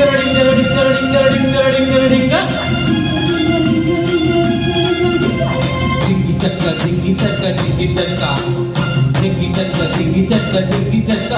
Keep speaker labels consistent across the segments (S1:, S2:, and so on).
S1: డింగర డింగర డింగర డింగర డింగర డింగర డింగ జింగి చక్క జింగి చక్క జింగి చక్క. జింగి చక్క జింగి చక్క జింగి చక్క.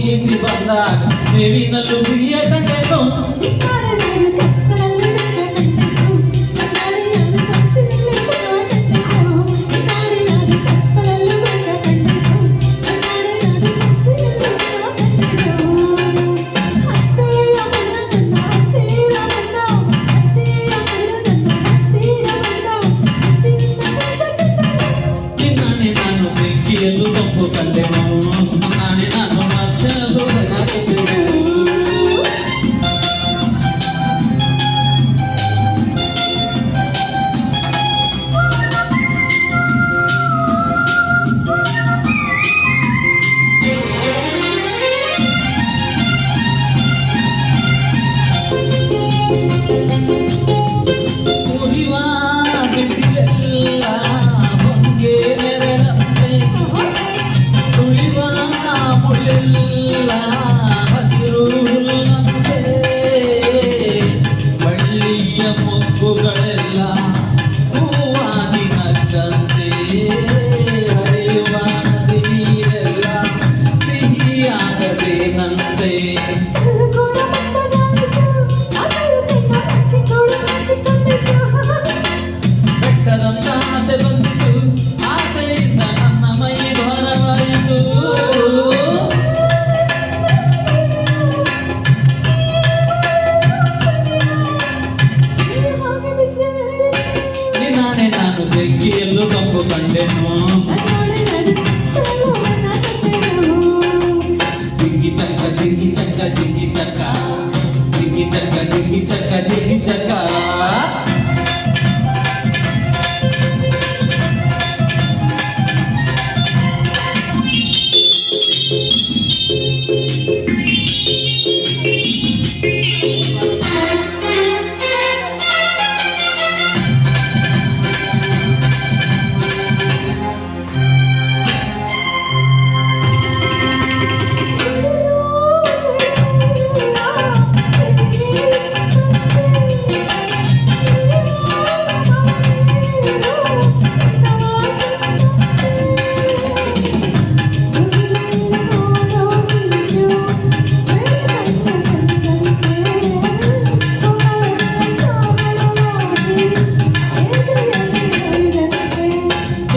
S1: ನನ್ನ ಮೋಹಿಸಿ ಬಂದಾಗ ಬೇವಿನಲ್ಲೂ ಸಿಹಿಯ ಕಂಡೆನು ನಾನು ಬೆಂಕಿಯಲ್ಲೂ ಕಂಪು ಕಂಡೆನು ಜಿಂಗಿ ಚಕ್ಕ ಜಿಂಗಿ ಚಕ್ಕ ಜಿಂಗಿ ಚಕ್ಕ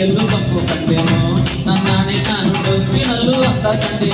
S1: ఎల్లు తప్పు నన్ను నన్నాని నన్ను నల్లు అంత కంటే